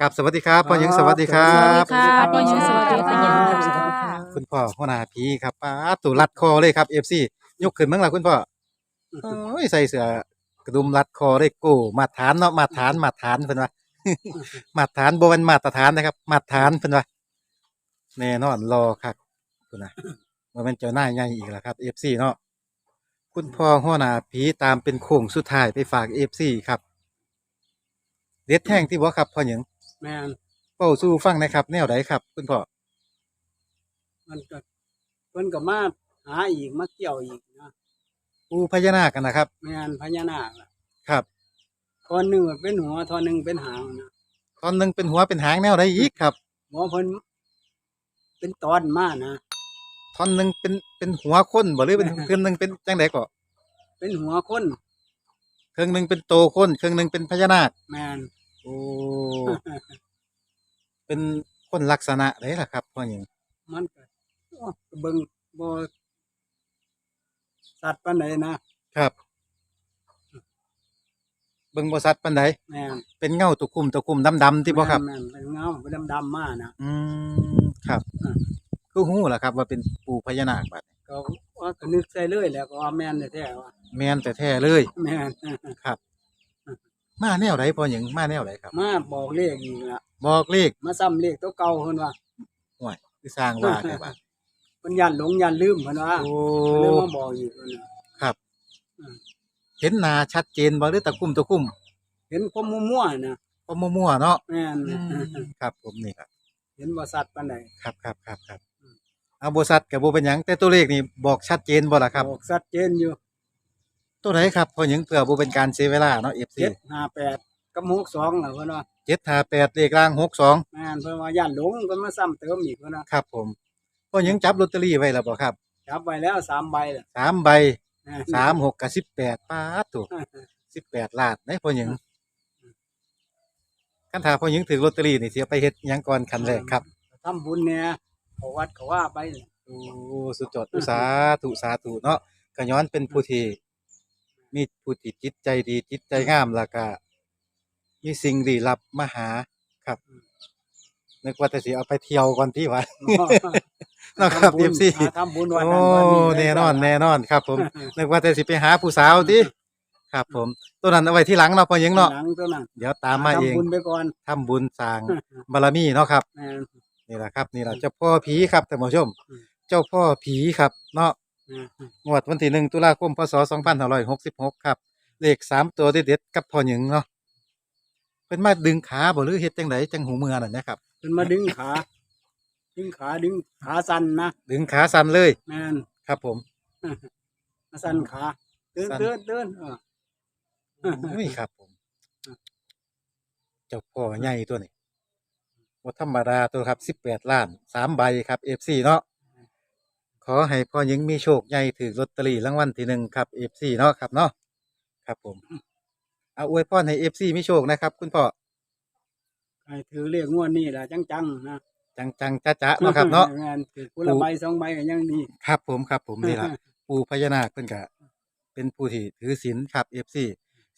กับสวัสดีครับพ่อหญิงสวัสดีครัสวัสบดีค่ะพ่อหญิงสวัสดีค่ะสวัสดีค่ะคุณพ่อหัวหน้าผีครับป้าดตูรัดคอเลยครับเอฟซียกขึ้นเมื่อไหร่คุณพ่อโอ้ยใส่เสื้อกระดุมรัดคอเลยโก้มาตรฐานเนาะมาตรฐานมาตรฐานเพิ่นว่า มาตรฐานบ่เป็นมาตรฐานนะครับมาตรฐานเพิ่นว่าแน่นอนรอครับคุณนะว่าเป็นเจ้าหน้ายใหญ่อีกแล้วครับเอฟซีเนาะคุณพ่อหัวหน้าผีตามเป็นโค้งสุดท้ายไปฝากเอฟซีครับเด็ดแท่งที่บ่ครับพ่อหญิง แม่นเป้าสู้ฟังนะครับ แนวใดครับ คุณพ่อมันก็เพิ่นก็มาหาอีกมาเกี่ยวอีกนะปูพญานาคกันนะครับ แม่นพญานาคล่ะครับทอนหนึ่งเป็นหัวทอนหนึ่งเป็นหางนะตอนหนึ่งเป็นหัวเป็นหางแนวใดอีกครับหมอเพิ่นเป็นตอนมานะตอนหนึ่งเป็นเป็นหัวคนบ่หรือเป็น เครื่องหนึ่งเป็นจังไดก็เป็นหัวคนเครื่องหนึ่งเป็นโตคนเครื่องหนึ่งเป็นพญานาคแม่นโอ้ เป็นคนลักษณะไหนล่ะครับพ่อหญิงมันก็โอ้เบิ่งบ่สัตว์ปานใดนะครับเบิ่งบ่สัตว์ปานใดแม่นเป็นเงาตุคุ่มตะคุ่มดำๆที่บ่ครับ แม่นเป็นเงาเป็นดำๆมานะอืมครับอ่าคือฮู้ล่ะครับ ว่าเป็นปู่พญานาคบัดนี้ก็ว่าก็นึกใส่เลยแหล้วก็ว่าแม่นแท้ๆว่าแม่นแต่แท้เลย แม่น ครับ มาแนวไหนพ่อหญิงมาแนวไหนครับ มาบอกเลขอีกละบอกเลขมาซ้ำเลขตัวเก่าเพิ่นว่าห่วยคือสร้างว่าแค่บัดเพิ่นยันหลงยันลืมเพิ่นว่าโอ้เพิ่นเลยมาบอกอีกเพิ่นน่ะครับอืมเห็นหน้าชัดเจนบ่หรือตะคุ่มตะคุ่มเห็นความมั่วๆนะก็มั่วๆเนาะแม่นครับ ผมนี่ครับเห็นว่าสัตว์ปานใดครับครับครับครับอืมเอาบสัตว์กับโบเป็นหยังแต่ตัวเลขนี่บอกชัดเจนบ่ล่ะครับ บอกชัดเจนอยู่ ตัวไหนครับพอหยังเผื่อโบเป็นการเสียเวลาเนาะ FC 758กับ62น่ะเพิ่นว่า758เลขล่าง 62 แม่นเพิ่นว่ายันหลงเพิ่นมาซ้ำเติมอีกเพิ่นว่าครับผมพอหยังจับลอตเตอรี่ไว้แล้วบ่ครับจับไว้แล้วสามใบล่ะสามใบแม่นสามหกกับ18ป๊าดถูก18ล้านได้พอหยังคันถ้าพอหยังถือลอตเตอรี่นี่สิเอาไปเฮ็ดหยังก่อนคันแรกครับ ทำบุญเนี่ยเขาวัดเขาว่าไปน่ะโอ้สุดยอดอุตสาธุสาธุเนาะก็ย้อนเป็นผู้ที่ มีผู้ที่จิตใจดีจิตใจงามแล้วก็มีสิ่งลี้ลับมาหาครับนึกว่าแต่สิเอาไปเที่ยวก่อนที่ว่าเนาะครับทำบุญ FC หาทำบุญวันโอ้นั้นวันนี้แน่นอนแน่นอนครับ ผมนึกว่าแต่สิไปหาผู้สาวติครับ ผมตัวนั้นเอาไว้ที่หลังเนาะพอหยังเนาะหลังตัวนั้นเดี๋ยวตามมาเองทำบุญไปก่อนทำบุญสร้างบารมีเนาะครับ แม่น นี่แหละครับนี่แหละเจ้าพ่อผีครับท่านผู้ชม อืม เจ้าพ่อผีครับ เนาะแม่น งวดวันที่หนึ่งตุลาคมพศสองพันห้าร้อยหกสิบหกครับ เลขสามตัวเด็ดๆกับพ่อหญิงเนาะเป็นมาดึงขาบ่หรือเฮ็ดจังไดจังหูมือนั่นนะครับ เพิ่นมาดึงขา ดึงขาดึงขาสั่นนะดึงขาสั่นเลยแม่นครับ ผมมาสั่นขาเดินสั่นเดินเดินเออนี่ครับ ผม เจ้าพ่อใหญ่ตัวนี้ว่าธรรมดาตัวครับสิบแปดล้านสามใบครับเอฟซีเนาะ ขอให้พ่อหญิงมีโชคใหญ่ถือลอตเตอรี่รางวัลที่หนึ่งครับเอฟซีเนาะครับเนาะครับผม เอาอวยพรให้เอฟซีมีโชคนะครับ คุณพ่อใครถือเลขงวดนี้ล่ะจังๆนะจังจังๆจ้าจ้าเนาะครับเนาะแม่นถือคนละใบสองใบก็ยังดีครับผมครับผมนี่ละปู่พญานาคเพิ่นก็เป็นผู้ที่ถือศีลครับ FC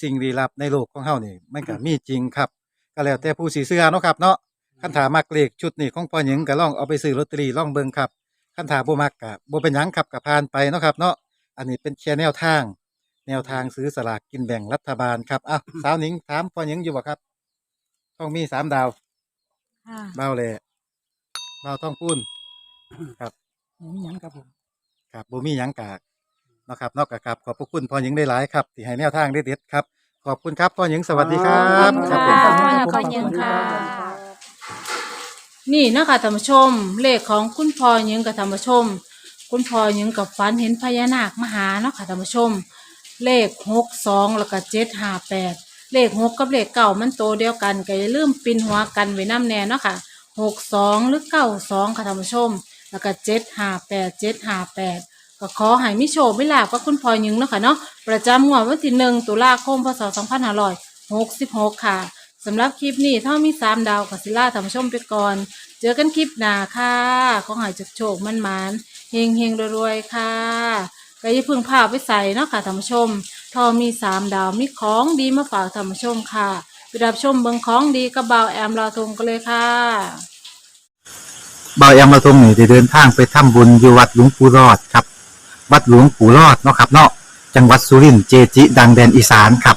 สิ่งลี้ลับในโลกของเฮานี่มันก็มีจริงครับ ก็แล้วแต่ผู้สิเชื่อเนาะครับ เนาะคันถามักเลขชุดนี้ของพ่อหญิงก็ลองเอาไปซื้อลอตเตอรี่ลองเบิ่งครับ คันถาบ่มักก็บ่เป็นหยังครับก็ผ่านไปเนาะครับ เนาะอันนี้เป็นแค่แนวทาง แนวทางซื้อสลากกินแบ่งรัฐบาลครับอ้าว สาวหนิงถามพ่อหญิงอยู่บ่ครับต้องมีสามดาวค่ะเบาแหล่เบาต้องพูนครับมีหยังครับผมครับบ่มีหยังกากเนาะครับนอกจากครับขอบพระคุณพ่อหญิงได้หลายๆครับที่ให้แนวทางเด็ดๆครับ ขอบคุณครับพ่อหญิงสวัสดีครับ ขอบคคุรับณผมค่ะ ขอบคุณค่ะ นี่เนาะคะท่านผู้ชม เลขของคุณพ่อยิงกับท่านผู้ชม คุณพ่อยิงกับฝันเห็นพญานาคมาหาเนาะค่ะท่านผู้ชม เลขหกสองแล้วก็เจ็ดห้าแปดเลขหกกับเลขเก้ามันโตเดียวกันก็อย่าลืมปินหัวกันไว้น้ำแน่เนาะค่ะหกสองหรือเก้าสองค่ะท่านผู้ชม แล้วก็เจ็ดห้าแปดเจ็ดห้าแปดก็ขอให้มิโชคมิลาบกับคุณพ่อหยิงเนาะค่ะเนาะประจำงวดวันที่หนึ่งตุลาคมพศสองพันห้าร้อยหกสิบหกค่ะ สำหรับคลิปนี้ถ้ามีสามดาวกัสิล่าท่านผู้ชมไปก่อน เจอกันคลิปหน้าค่ะขอใหายจุกโชคมันมานเฮงเฮงรวยๆค่ะก็อย่าพึ่งพาไปใส่เนาะค่ะท่านผู้ชมทอมีสามดาวมีของดีมาฝากท่านผู้ชมค่ะไปรับชมเบิงของดีกับบ่าแอมลาทงกันเลยค่ะเบาแอมมาทรงนี่ได้เดินทางไปทำบุญอยู่วัดหลวงปู่รอดครับ วัดหลวงปู่รอดเนาะครับเนาะจังหวัดสุรินทร์เจจิ ดังแดนอีสานครับ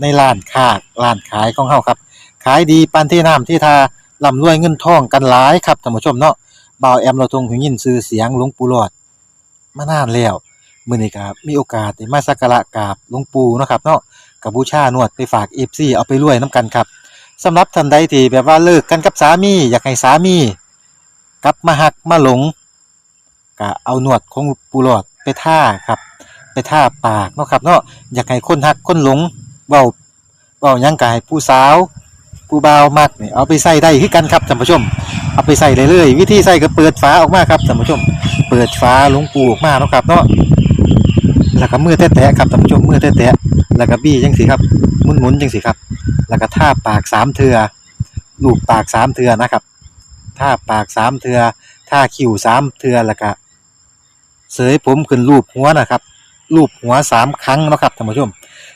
ในร้านค้าร้านขายของเฮาครับ ขายดีปานที่น้ำที่ทาร่ำรวยเงินทองกันหลายครับท่านผู้ชมเนาะบ่าวแอมเราทงหูยินชื่อเสียงหลวงปู่หลอดมานานแล้วมื้อนี้ครับมีโอกาสได้มาสักการะกราบหลวงปู่เนาะครับเนาะกับบูชานวดไปฝาก FC เอาไปรวยน้ำกันครับสำหรับท่านใดที่แบบว่าเลิกกันกับสามี อยากให้สามี กลับมาหักมาหลงก็เอาหนวดของปูหลอดไปท่าครับ ไปท่าปากเนาะครับเนาะอยากให้คนหักคนหลง เบาเบายังกายผู้สาว ผู้บ่าวมักนี่เอาไปใส่ได้คือกันครับท่านผู้ชม เอาไปใส่เลยเลยวิธีใส่ก็เปิดฝาออกมาครับท่านผู้ชม เปิดฝาหลวงปูออกมาเนาะครับเนาะแล้วก็มือแตะๆครับท่านผู้ชมมือแตะๆแล้วก็บี้จังสิครับหมุนๆจังสิครับ แล้วก็ท่าปากสามเทือลูบปากสามเทือนะครับท่าปากสามเทือท่าคิ้วสามเทือแล้วก็เสยผมขึ้นรูปหัวนะครับรูปหัวสามครั้งนะครับท่านผู้ชม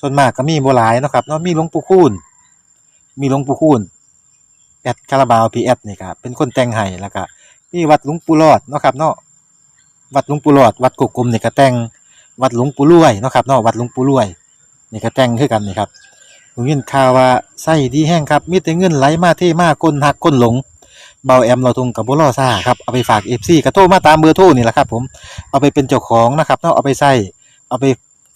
ส่วนมากก็มีบ่หลายเนาะครับเนาะมีหลวงปู่คูณมีหลวงปู่คูณแอดคาราบาวพีแอดนี่ครับเป็นคนแต่งให้แล้วก็มีวัดหลวงปู่รอดเนาะครับเนาะวัดหลวงปู่รอด วัดกกกลมนี่ก็แต่งวัดหลวงปู่รวยเนาะครับเนาะวัดหลวงปู่รวยนี่ก็แต่งคือกันนี่ครับผมยินข่าวว่าไส้ดีแห้งครับมีแต่เงินไหลมาเทมาคนหักคนหลงเบาแอมเราทุงกับบุรอซ่าครับเอาไปฝากเอฟซีกระโทรมาตามเบอร์โทรนี่แหละครับผมเอาไปเป็นเจ้าของนะครับเนาะเอาไปใส่เอาไป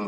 ุณ